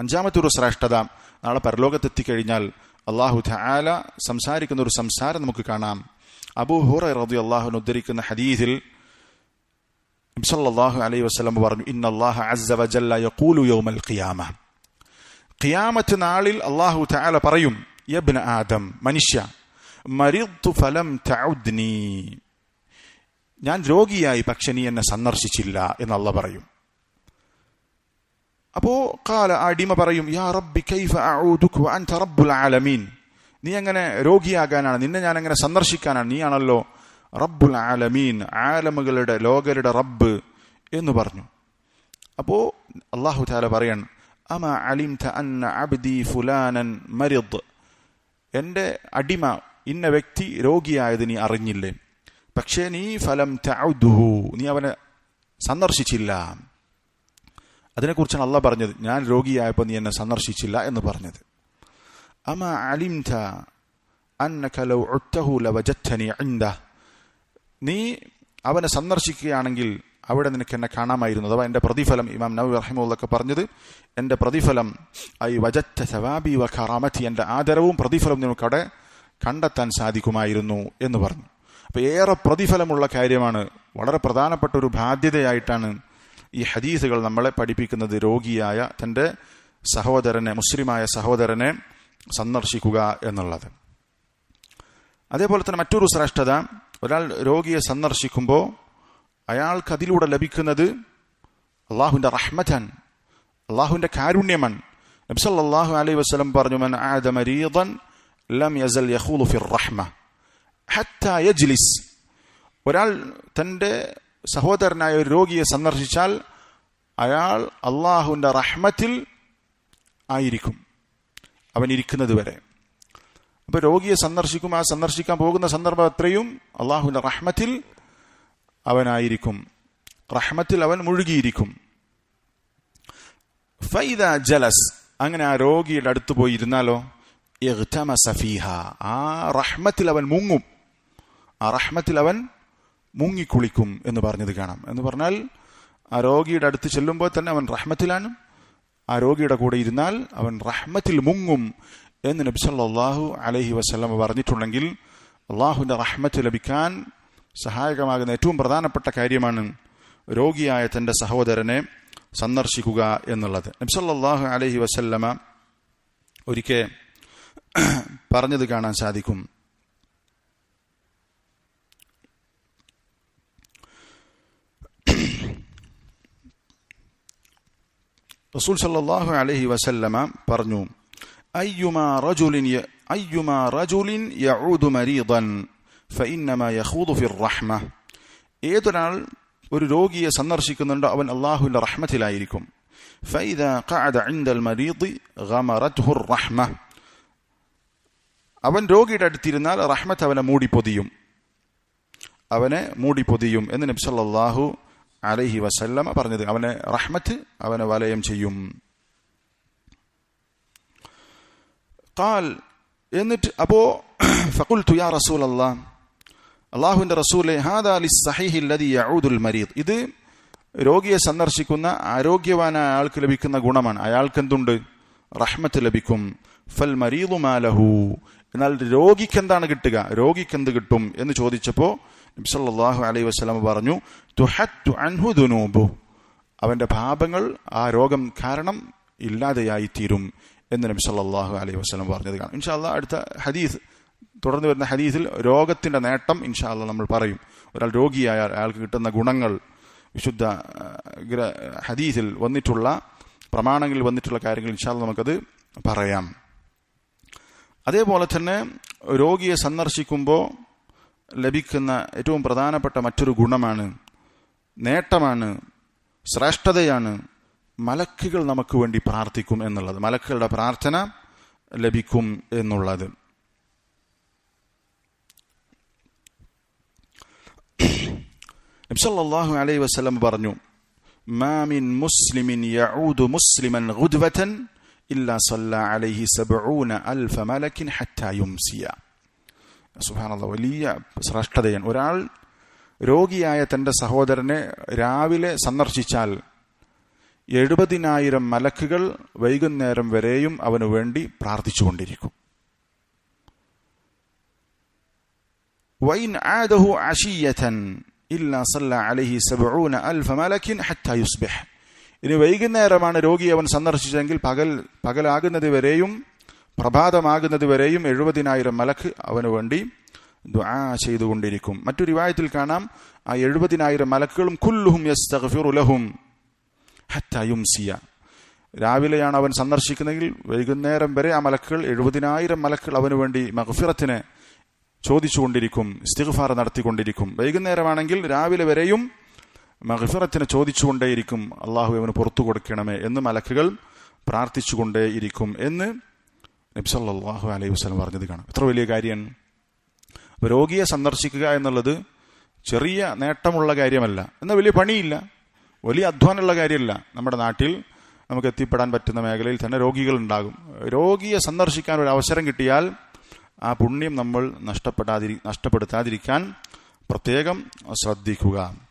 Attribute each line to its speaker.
Speaker 1: അഞ്ചാമത്തെ ഒരു ശ്രേഷ്ഠത നാളെ പരലോകത്തെത്തിക്കഴിഞ്ഞാൽ അള്ളാഹു ധാല സംസാരിക്കുന്ന ഒരു സംസാരം നമുക്ക് കാണാം. അബൂ റബി അള്ളാഹുവിന് ഉദ്ധരിക്കുന്ന ഹദീദിൽ സല്ലല്ലാഹു അലൈഹി വസ്ലം പറഞ്ഞു ഇന്ന അള്ളാഹു യഖൂലു യൗമൽ ഖിയാമ. ഖിയാമത്ത് നാളിൽ അള്ളാഹു തആല പറയും യബ്ന ആദം മനുഷ്യ മരിദ്തു ഫലം തഉദ്നി. ഞാൻ രോഗിയായി പക്ഷെ നീ എന്നെ സന്ദർശിച്ചില്ല എന്ന് അല്ല പറയും. അപ്പോ കാല അടിമ പറയും യാ റബ്ബി കൈഫ അഊദുക അൻത റബ്ബുൽ ആലമീൻ. നീ അങ്ങനെ രോഗിയാകാനാണ് നിന്നെ ഞാൻ അങ്ങനെ സന്ദർശിക്കാനാണ് നീയാണല്ലോ റബ്ബുൽ ആലമീൻ ആലമുകളുടെ ലോകരുടെ റബ്ബ് എന്ന് പറഞ്ഞു. അപ്പോ അള്ളാഹു താല പറയാണ് അമ അലിംത അന്ന അബ്ദി ഫുലാനൻ മരിദ്. എന്റെ അടിമ ഇന്ന വ്യക്തി രോഗിയായത് നീ അറിഞ്ഞില്ലേ? പക്ഷേ നീ ഫലം തഅുദുഹു നീ അവനെ സന്ദർശിച്ചില്ല. അതിനെക്കുറിച്ചാണ് അല്ല പറഞ്ഞത്. ഞാൻ രോഗിയായപ്പോൾ നീ എന്നെ സന്ദർശിച്ചില്ല എന്ന് പറഞ്ഞത്. അമ അലിംത നീ അവനെ സന്ദർശിക്കുകയാണെങ്കിൽ അവിടെ നിനക്ക് എന്നെ കാണാമായിരുന്നു. അഥവാ എന്റെ പ്രതിഫലം ഇമാം നബി റഹിമുള്ളൊക്കെ പറഞ്ഞത് എന്റെ പ്രതിഫലം ഐ വജറ്റ സവാബി വ എന്റെ ആദരവും പ്രതിഫലവും നിനക്ക് അവിടെ കണ്ടെത്താൻ സാധിക്കുമായിരുന്നു എന്ന് പറഞ്ഞു. അപ്പോൾ ഏറെ പ്രതിഫലമുള്ള കാര്യമാണ് വളരെ പ്രധാനപ്പെട്ട ഒരു ബാധ്യതയായിട്ടാണ് ഈ ഹദീസുകൾ നമ്മളെ പഠിപ്പിക്കുന്നത് രോഗിയായ തന്റെ സഹോദരനെ മുസ്ലിമായ സഹോദരനെ സന്ദർശിക്കുക എന്നുള്ളത്. അതേപോലെ തന്നെ മറ്റൊരു ശ്രേഷ്ഠത ഒരാൾ രോഗിയെ സന്ദർശിക്കുമ്പോൾ അയാൾക്ക് അതിലൂടെ ലഭിക്കുന്നത് അള്ളാഹുവിന്റെ റഹ്മറ്റാൻ അള്ളാഹുവിന്റെ കാരുണ്യമാണ്. നബ്സല്ലാഹു അലൈഹി വസ്ലം പറഞ്ഞു മൻ ആദ മരീദൻ ലം യസൽ യഖൂലു ഫിർ റഹ്മ യജ്ലിസ്. ഒരാൾ തന്റെ സഹോദരനായ ഒരു രോഗിയെ സന്ദർശിച്ചാൽ അയാൾ അള്ളാഹുവിന്റെ റഹ്മത്തിൽ ആയിരിക്കും. അവൻ ഇരിക്കുന്നത് വരെ. അപ്പോൾ രോഗിയെ സന്ദർശിക്കും ആ സന്ദർശിക്കാൻ പോകുന്ന സന്ദർഭം അത്രയും അള്ളാഹുവിന്റെ റഹ്മത്തിൽ അവനായിരിക്കും. റഹ്മത്തിൽ അവൻ മുഴുകിയിരിക്കും. ഫൈദ ജലസ്. അങ്ങനെ ആ രോഗിയുടെ അടുത്ത് പോയി ഇരുന്നാലോ? സഫീഹ ആ റഹ്മത്തിൽ അവൻ മുങ്ങും. ആ റഹ്മത്തിൽ അവൻ മുങ്ങിക്കുളിക്കും എന്ന് പറഞ്ഞത് കാണാം. എന്ന് പറഞ്ഞാൽ ആ രോഗിയുടെ അടുത്ത് ചെല്ലുമ്പോൾ തന്നെ അവൻ റഹ്മത്തിലാണ് ആ രോഗിയുടെ കൂടെ ഇരുന്നാൽ അവൻ റഹ്മത്തിൽ മുങ്ങും എന്ന് നബി സല്ലല്ലാഹു അലഹി വസല്ലം പറഞ്ഞിട്ടുണ്ടെങ്കിൽ അള്ളാഹുവിന്റെ റഹ്മത്ത് ലഭിക്കാൻ സഹായകമാകുന്ന ഏറ്റവും പ്രധാനപ്പെട്ട കാര്യമാണ് രോഗിയായ തന്റെ സഹോദരനെ സന്ദർശിക്കുക എന്നുള്ളത്. നബി സല്ലല്ലാഹു അലൈഹി വസല്ലമ ഒരിക്കൽ പറഞ്ഞത് കാണാൻ സാധിക്കും. റസൂൽ സല്ലാഹു അലഹി വസല്ലമ പറഞ്ഞു അയ്യുമാ റജുലിൻ അയ്യുമാ റജുലിൻ യഊദു മരീദൻ യഖൂദു റഹ്മ. ഏതൊരാൾ ഒരു രോഗിയെ സന്ദർശിക്കുന്നുണ്ടോ അവൻ അള്ളാഹുവിന്റെ റഹ്മത്തിലായിരിക്കും. ഫൈദ ഖഅദ ഇൻദൽ മരീദി ഗമറത്ഹു റഹ്മ. അവൻ രോഗിയുടെ അടുത്തിരുന്നാൽ റഹ്മത്ത് അവനെ മൂടിപ്പൊതിയും. അവനെ മൂടിപ്പൊതിയും എന്ന് നബ്സല്ലാഹു അലഹി വസല്ലമ പറഞ്ഞത്. അവനെ റഹ്മത്ത് അവനെ വലയം ചെയ്യും. കാൽ എന്നിട്ട് അപ്പോ ഫക്കുൽ തുയാ റസൂൽ അല്ലാ അള്ളാഹുവിന്റെ റസൂലെ ഹാദാ യഊദുൽ മരീദ്. ഇത് രോഗിയെ സന്ദർശിക്കുന്ന ആരോഗ്യവാനായ ആൾക്ക് ലഭിക്കുന്ന ഗുണമാണ്. അയാൾക്ക് എന്തുണ്ട് റഹ്മത്ത് ലഭിക്കും. ഫൽ മരീദു മാലഹു. എന്നാൽ രോഗിക്ക് എന്താണ് കിട്ടുക? രോഗിക്ക് എന്ത് കിട്ടും എന്ന് ചോദിച്ചപ്പോൾ നബ്സല്ലാഹു അലൈഹി വസ്ലം പറഞ്ഞു തുഹത്തു അൻഹു ദുനൂബു. അവന്റെ പാപങ്ങൾ ആ രോഗം കാരണം ഇല്ലാതെയായി തീരും എന്ന് നബി സല്ലല്ലാഹു അലൈഹി വസല്ലം പറഞ്ഞത് കാണാം. ഇൻഷാല്ല അടുത്ത ഹദീസ് തുടർന്ന് വരുന്ന ഹദീസിൽ രോഗത്തിന്റെ നേട്ടം ഇൻഷാല്ല നമ്മൾ പറയും. ഒരാൾ രോഗിയായ അയാൾക്ക് കിട്ടുന്ന ഗുണങ്ങൾ വിശുദ്ധ ഹദീസിൽ വന്നിട്ടുള്ള പ്രമാണങ്ങളിൽ വന്നിട്ടുള്ള കാര്യങ്ങൾ ഇൻഷാല്ല നമുക്കത് പറയാം. അതേപോലെ തന്നെ രോഗിയെ സന്ദർശിക്കുമ്പോൾ ലഭിക്കുന്ന ഏറ്റവും പ്രധാനപ്പെട്ട മറ്റൊരു ഗുണമാണ് നേട്ടമാണ് ശ്രേഷ്ഠതയാണ് മലക്കുകൾ നമുക്ക് വേണ്ടി പ്രാർത്ഥിക്കും എന്നുള്ളത്. മലക്കുകളുടെ പ്രാർത്ഥന ലഭിക്കും എന്നുള്ളത്. നബ്സല്ലാഹു അലൈ വസ്ലം പറഞ്ഞു മാമിൻ മുസ്ലിമിൻ യഊദു മുസ്ലിമൻ ഗുദ്വതൻ ഇല്ലാ സല്ല അലൈഹി സബഊന അൽഫ മലക്കിൻ ഹത്താ യുംസിയ. സുഹാനുള്ള വലിയ ശ്രേഷ്ഠതയാണ്. ഒരാൾ രോഗിയായ തന്റെ സഹോദരനെ രാവിലെ സന്ദർശിച്ചാൽ എഴുപതിനായിരം മലക്കുകൾ വൈകുന്നേരം വരെയും അവനു വേണ്ടി പ്രാർത്ഥിച്ചുകൊണ്ടിരിക്കും. വൈൻ ആദഹു അഷിയഥൻ ഇല്ല സല്ല അലഹി സബൂന അൽഫ മലക്കിൻ ഹത്ത ഇനി വൈകുന്നേരമാണ് രോഗി അവൻ സന്ദർശിച്ചെങ്കിൽ പകൽ പകലാകുന്നത് വരെയും പ്രഭാതമാകുന്നത് വരെയും എഴുപതിനായിരം മലക്ക് അവന് വേണ്ടി ദ്വാ ചെയ്തുകൊണ്ടിരിക്കും. മറ്റൊരു വായത്തിൽ കാണാം ആ എഴുപതിനായിരം മലക്കുകളും കുല്ലുഹും യസ്തഗ്ഫിറു ലഹും ഹത്ത യുംസിയ. രാവിലെയാണ് അവൻ സന്ദർശിക്കുന്നതെങ്കിൽ വൈകുന്നേരം വരെ ആ മലക്കുകൾ എഴുപതിനായിരം മലക്കുകൾ അവന് വേണ്ടി മഹഫിറത്തിന് ചോദിച്ചുകൊണ്ടിരിക്കും ഇസ്തിഗ്ഫാർ നടത്തിക്കൊണ്ടിരിക്കും. വൈകുന്നേരമാണെങ്കിൽ രാവിലെ വരെയും മഹഫിറത്തിന് ചോദിച്ചുകൊണ്ടേയിരിക്കും അള്ളാഹു അവന് പുറത്തു കൊടുക്കണമേ എന്ന് മലക്കുകൾ പ്രാർത്ഥിച്ചുകൊണ്ടേയിരിക്കും എന്ന് നബ്സല്ലാഹു അലൈഹി വസ്ലം പറഞ്ഞത് കാണാം. എത്ര വലിയ കാര്യമാണ് രോഗിയെ സന്ദർശിക്കുക എന്നുള്ളത് ചെറിയ നേട്ടമുള്ള കാര്യമല്ല. എന്നാൽ വലിയ പണിയില്ല. വലിയ അധ്വാനമുള്ള കാര്യമല്ല. നമ്മുടെ നാട്ടിൽ നമുക്ക് എത്തിപ്പെടാൻ പറ്റുന്ന മേഖലയിൽ തന്നെ രോഗികളുണ്ടാകും. രോഗിയെ സന്ദർശിക്കാൻ ഒരു അവസരം കിട്ടിയാൽ ആ പുണ്യം നമ്മൾ നഷ്ടപ്പെടാതിരി നഷ്ടപ്പെടുത്താതിരിക്കാൻ പ്രത്യേകം ശ്രദ്ധിക്കുക.